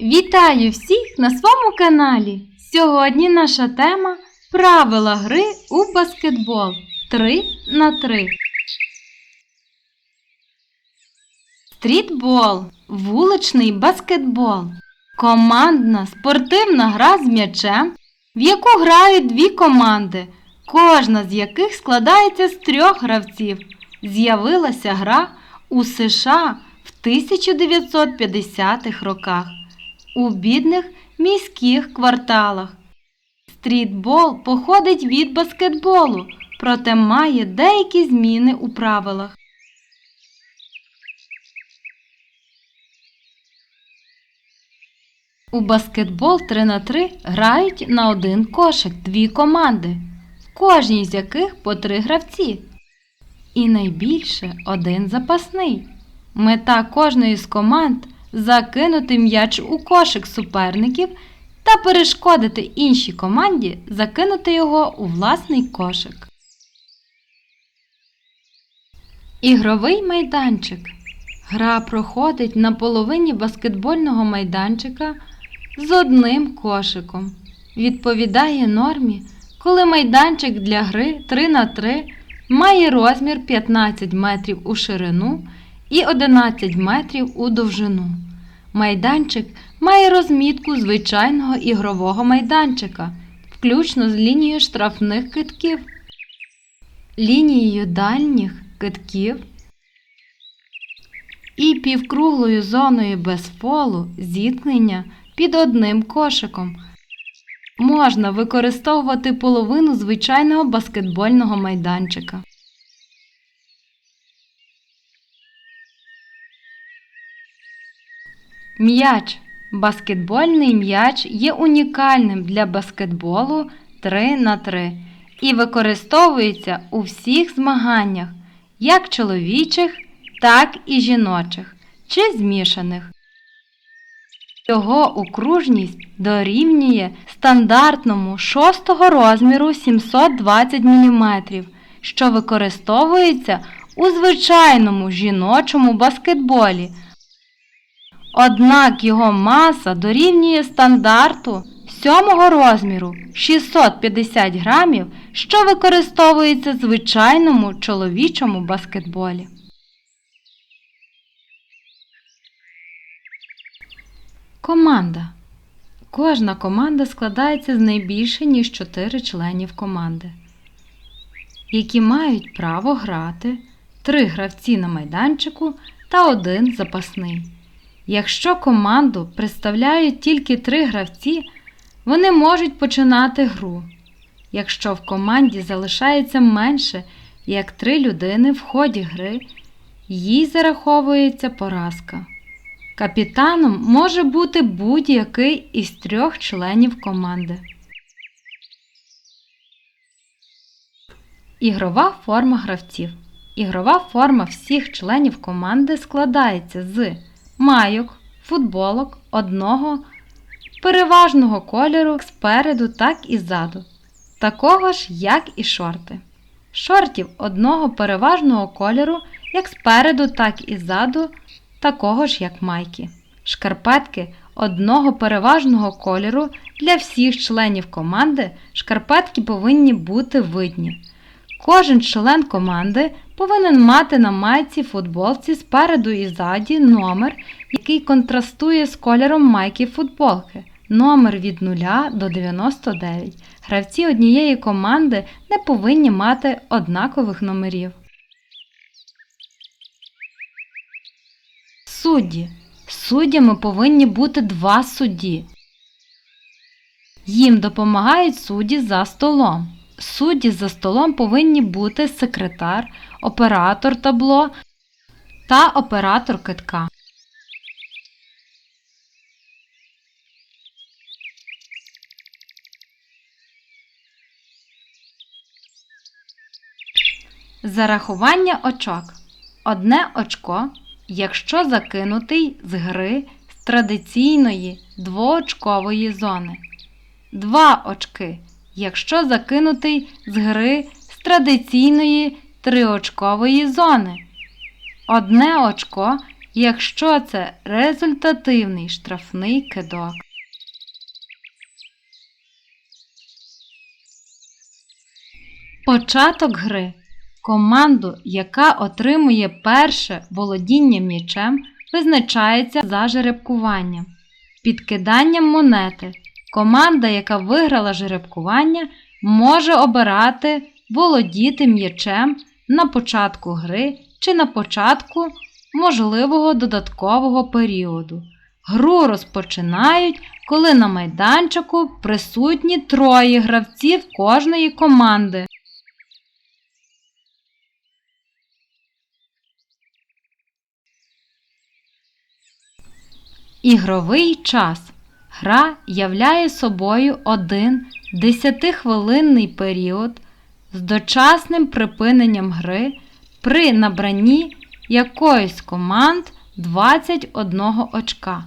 Вітаю всіх на своєму каналі. Сьогодні наша тема Правила гри у баскетбол 3 на 3. Стрітбол вуличний баскетбол. Командна спортивна гра з м'ячем, в яку грають дві команди, кожна з яких складається з трьох гравців. З'явилася гра у США в 1950-х роках у бідних міських кварталах. Стрітбол походить від баскетболу, проте має деякі зміни у правилах. У баскетбол 3 на 3 грають на один кошик дві команди, в кожній з яких по три гравці. І найбільше один запасний. Мета кожної з команд закинути м'яч у кошик суперників та перешкодити іншій команді закинути його у власний кошик. Ігровий майданчик. Гра проходить на половині баскетбольного майданчика з одним кошиком. Відповідає нормі, коли майданчик для гри 3 на 3 має розмір 15 метрів у ширину і 11 метрів у довжину. Майданчик має розмітку звичайного ігрового майданчика, включно з лінією штрафних китків, лінією дальніх китків і півкруглою зоною без фолу зіткнення під одним кошиком. Можна використовувати половину звичайного баскетбольного майданчика. М'яч. Баскетбольний м'яч є унікальним для баскетболу 3 на 3 і використовується у всіх змаганнях, як чоловічих, так і жіночих чи змішаних. Його окружність дорівнює стандартному 6 розміру 720 мм, що використовується у звичайному жіночому баскетболі. Однак його маса дорівнює стандарту 7 розміру 650 грамів, що використовується в звичайному чоловічому баскетболі. Команда. Кожна команда складається з найбільше, ніж 4 членів команди, які мають право грати 3 гравці на майданчику та один запасний. Якщо команду представляють тільки 3 гравці, вони можуть починати гру. Якщо в команді залишається менше як 3 людини в ході гри, їй зараховується поразка. Капітаном може бути будь-який із трьох членів команди. Ігрова форма гравців. Ігрова форма всіх членів команди складається з майок, футболок одного переважного кольору спереду, так і ззаду, такого ж, як і шорти. Шортів одного переважного кольору як спереду, так і ззаду, такого ж, як майки. Шкарпетки одного переважного кольору для всіх членів команди шкарпетки повинні бути видні. Кожен член команди повинен мати на майці футболці спереду і ззаді номер, який контрастує з кольором майки футболки. Номер від 0 до 99. Гравці однієї команди не повинні мати однакових номерів. Судді. Суддями повинні бути два судді. Їм допомагають судді за столом. Судді за столом повинні бути секретар, оператор табло та оператор китка. Зарахування очок. Одне очко, якщо закинутий з гри з традиційної двоочкової зони. Два очки, якщо закинутий з гри з традиційної триочкової зони. Одне очко, якщо це результативний штрафний кидок. Початок гри. Команду, яка отримує перше володіння м'ячем, визначається за жеребкуванням. Підкиданням монети. Команда, яка виграла жеребкування, може обирати володіти м'ячем на початку гри чи на початку можливого додаткового періоду. Гру розпочинають, коли на майданчику присутні троє гравців кожної команди. Ігровий час. Гра являє собою один 10-хвилинний період з дочасним припиненням гри при набранні якоїсь команд 21 очка.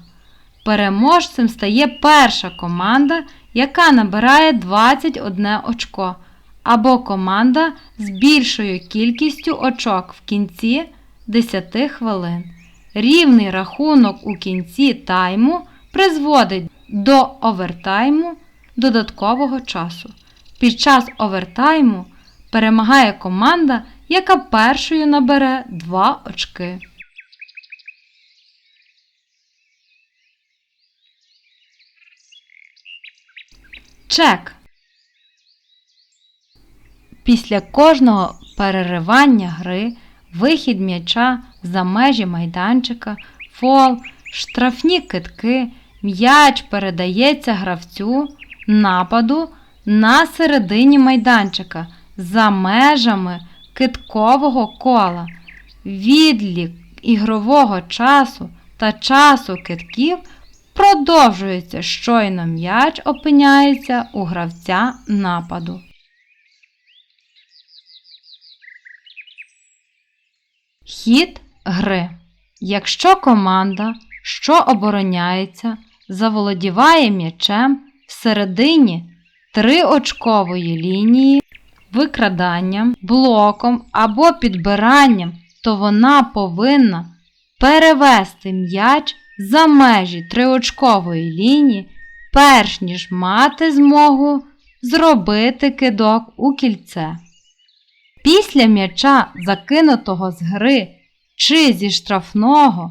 Переможцем стає перша команда, яка набирає 21 очко, або команда з більшою кількістю очок в кінці 10 хвилин. Рівний рахунок у кінці тайму призводить до овертайму додаткового часу. Під час овертайму перемагає команда, яка першою набере 2 очки. Чек. Після кожного переривання гри, вихід м'яча за межі майданчика, фол, штрафні китки, м'яч передається гравцю нападу на середині майданчика за межами киткового кола. Відлік ігрового часу та часу китків продовжується щойно м'яч опиняється у гравця нападу. Хід гри. Якщо команда, що обороняється, заволодіває м'ячем всередині триочкової лінії, викраданням, блоком або підбиранням, то вона повинна перевести м'яч за межі триочкової лінії, перш ніж мати змогу зробити кидок у кільце. Після м'яча, закинутого з гри чи зі штрафного,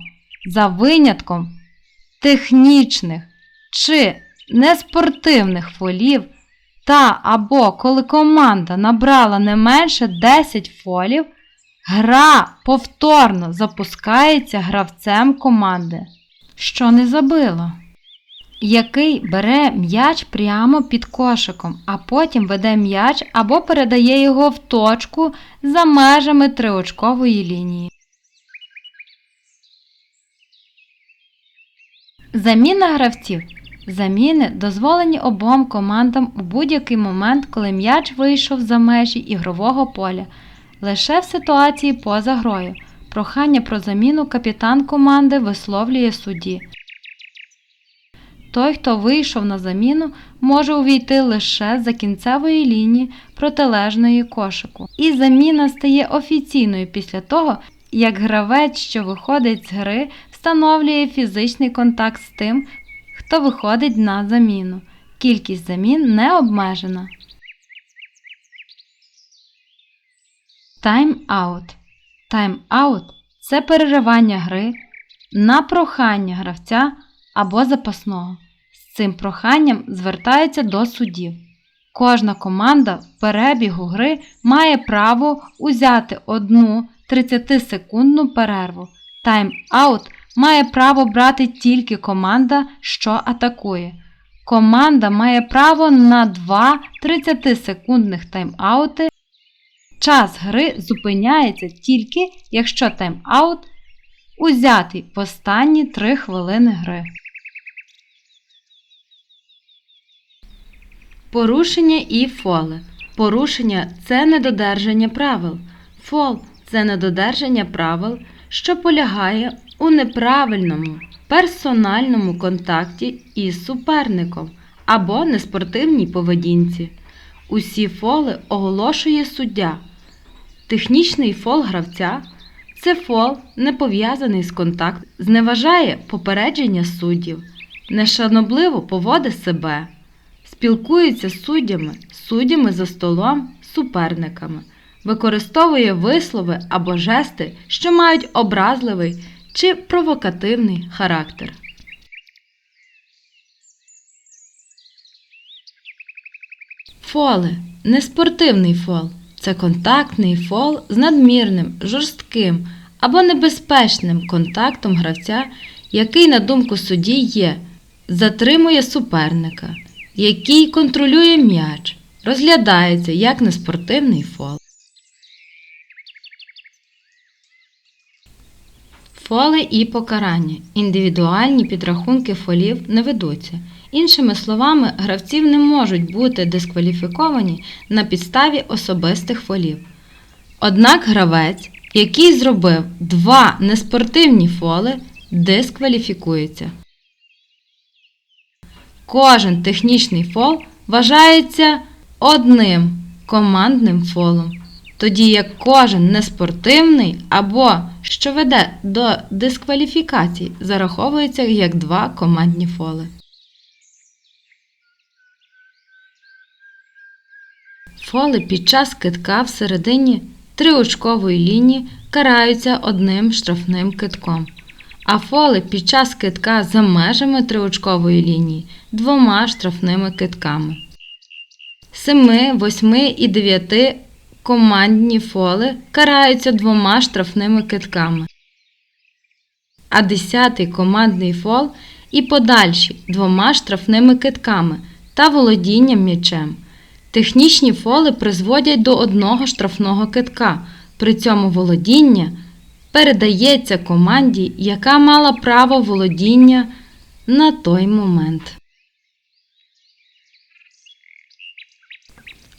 за винятком технічних чи неспортивних фолів, та або коли команда набрала не менше 10 фолів, гра повторно запускається гравцем команди, що не забило, який бере м'яч прямо під кошиком, а потім веде м'яч або передає його в точку за межами триочкової лінії. Заміна гравців. Заміни дозволені обом командам у будь-який момент, коли м'яч вийшов за межі ігрового поля, лише в ситуації поза грою. Прохання про заміну капітан команди висловлює судді. Той, хто вийшов на заміну, може увійти лише за кінцевої лінії протилежної кошику. І заміна стає офіційною після того, як гравець, що виходить з гри, встановлює фізичний контакт з тим, хто виходить на заміну. Кількість замін не обмежена. Тайм-аут. Тайм-аут це переривання гри на прохання гравця або запасного. З цим проханням звертаються до суддів. Кожна команда в перебігу гри має право узяти одну 30-секундну перерву. Тайм-аут має право брати тільки команда, що атакує. Команда має право на 2 30-секундних тайм-аути. Час гри зупиняється тільки, якщо тайм-аут узятий в останні 3 хвилини гри. Порушення і фоли. Порушення це недодержання правил. Фол це недодержання правил, що полягає у неправильному персональному контакті із суперником або неспортивній поведінці. Усі фоли оголошує суддя. Технічний фол гравця Це фол не пов'язаний з контактом, зневажає попередження суддів, нешанобливо поводить себе, спілкується з суддями, суддями за столом, суперниками, використовує вислови або жести, що мають образливий чи провокативний характер. Фоли не спортивний фол. Це контактний фол з надмірним, жорстким або небезпечним контактом гравця, який, на думку судді, є, затримує суперника, який контролює м'яч, розглядається як неспортивний фол. Фоли і покарання. Індивідуальні підрахунки фолів не ведуться. Іншими словами, гравців не можуть бути дискваліфіковані на підставі особистих фолів. Однак гравець, який зробив два неспортивні фоли, дискваліфікується. Кожен технічний фол вважається одним командним фолом, тоді як кожен неспортивний або що веде до дискваліфікації, зараховується як два командні фоли. Фоли під час китка всередині триочкової лінії караються одним штрафним китком, а фоли під час китка за межами триочкової лінії двома штрафними китками. 7, 8 і 9 командні фоли караються двома штрафними китками, а 10 командний фол і подальші двома штрафними китками та володінням м'ячем. Технічні фоли призводять до одного штрафного китка. При цьому володіння передається команді, яка мала право володіння на той момент.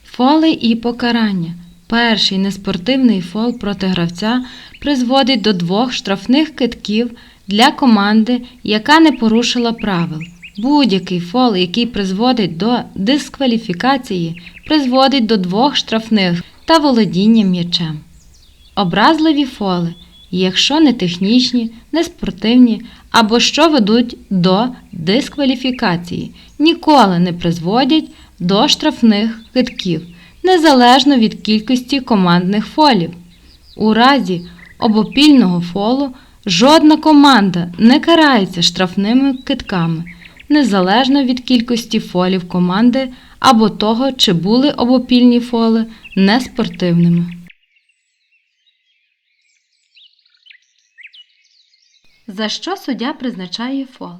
Фоли і покарання. Перший неспортивний фол проти гравця призводить до двох штрафних китків для команди, яка не порушила правил. Будь-який фол, який призводить до дискваліфікації, призводить до двох штрафних та володіння м'ячем. Образливі фоли, якщо не технічні, не спортивні або що ведуть до дискваліфікації, ніколи не призводять до штрафних китків, незалежно від кількості командних фолів. У разі обопільного фолу жодна команда не карається штрафними китками незалежно від кількості фолів команди або того, чи були обопільні фоли неспортивними. За що суддя призначає фол?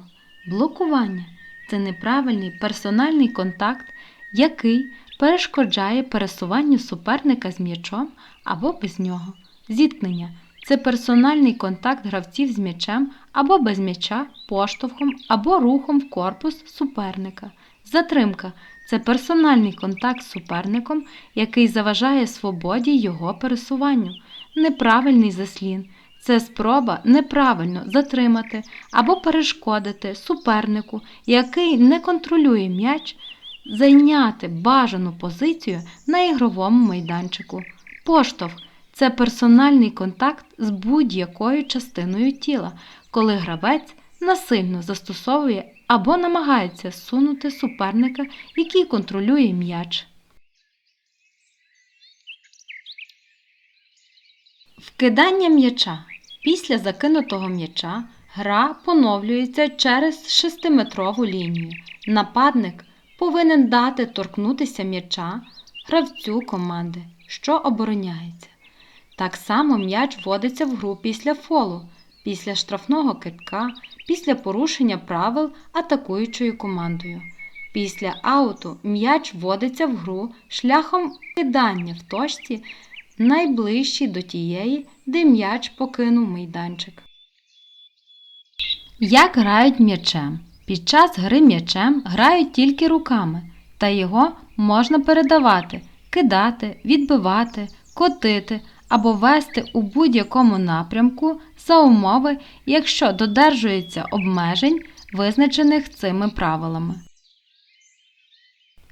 Блокування це неправильний персональний контакт, який перешкоджає пересуванню суперника з м'ячом або без нього. Зіткнення це персональний контакт гравців з м'ячем або без м'яча, поштовхом або рухом в корпус суперника. Затримка це персональний контакт з суперником, який заважає свободі його пересуванню. Неправильний заслін це спроба неправильно затримати або перешкодити супернику, який не контролює м'яч, зайняти бажану позицію на ігровому майданчику. Поштовх це персональний контакт з будь-якою частиною тіла, коли гравець насильно застосовує або намагається сунути суперника, який контролює м'яч. Вкидання м'яча. Після закинутого м'яча гра поновлюється через 6-метрову лінію. Нападник повинен дати торкнутися м'яча гравцю команди, що обороняється. Так само м'яч вводиться в гру після фолу, після штрафного китка, після порушення правил атакуючою командою. Після ауту м'яч вводиться в гру шляхом кидання в точці, найближчій до тієї, де м'яч покинув майданчик. Як грають м'ячем? Під час гри м'ячем грають тільки руками, та його можна передавати, кидати, відбивати, котити або вести у будь-якому напрямку за умови, якщо додержується обмежень, визначених цими правилами.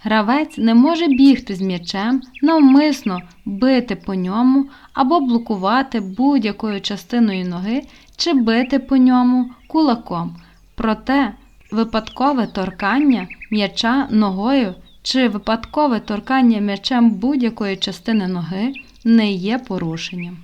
Гравець не може бігти з м'ячем, навмисно бити по ньому або блокувати будь-якою частиною ноги чи бити по ньому кулаком. Проте випадкове торкання м'яча ногою чи випадкове торкання м'ячем будь-якої частини ноги не є порушенням.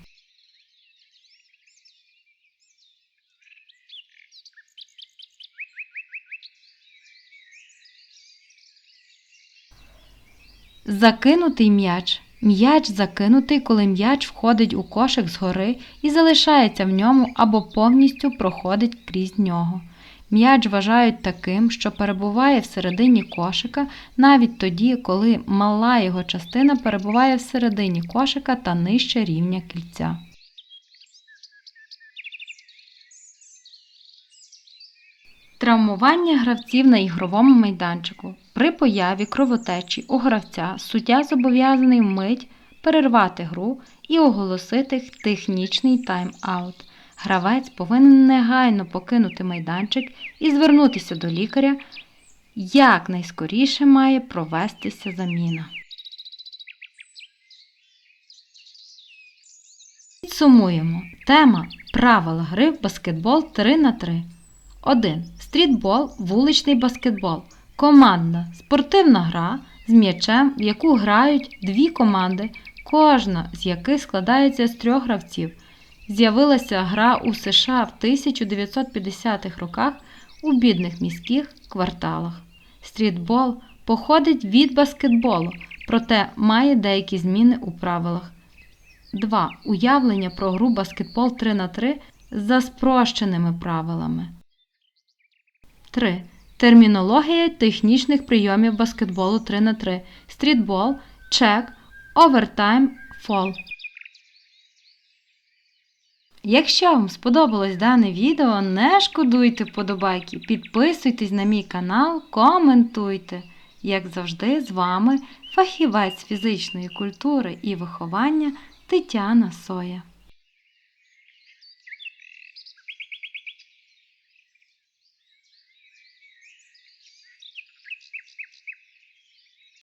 Закинутий м'яч. М'яч закинутий, коли м'яч входить у кошик згори і залишається в ньому або повністю проходить крізь нього. М'яч вважають таким, що перебуває всередині кошика навіть тоді, коли мала його частина перебуває всередині кошика та нижче рівня кільця. Травмування гравців на ігровому майданчику. При появі кровотечі у гравця суддя зобов'язаний вмить перервати гру і оголосити технічний тайм-аут. Гравець повинен негайно покинути майданчик і звернутися до лікаря. Якнайскоріше має провестися заміна. Підсумуємо. Тема Правила гри в баскетбол 3 на 3 1. Стрітбол, вуличний баскетбол. Командна спортивна гра з м'ячем, в яку грають дві команди, кожна з яких складається з трьох гравців. З'явилася гра у США в 1950-х роках у бідних міських кварталах. Стрітбол походить від баскетболу, проте має деякі зміни у правилах. 2. Уявлення про гру баскетбол 3 на 3 за спрощеними правилами. 3. Термінологія технічних прийомів баскетболу 3 на 3 стрітбол, чек, овертайм, фол. Якщо вам сподобалось дане відео, не шкодуйте вподобайки, підписуйтесь на мій канал, коментуйте. Як завжди, з вами фахівець фізичної культури і виховання Тетяна Соя.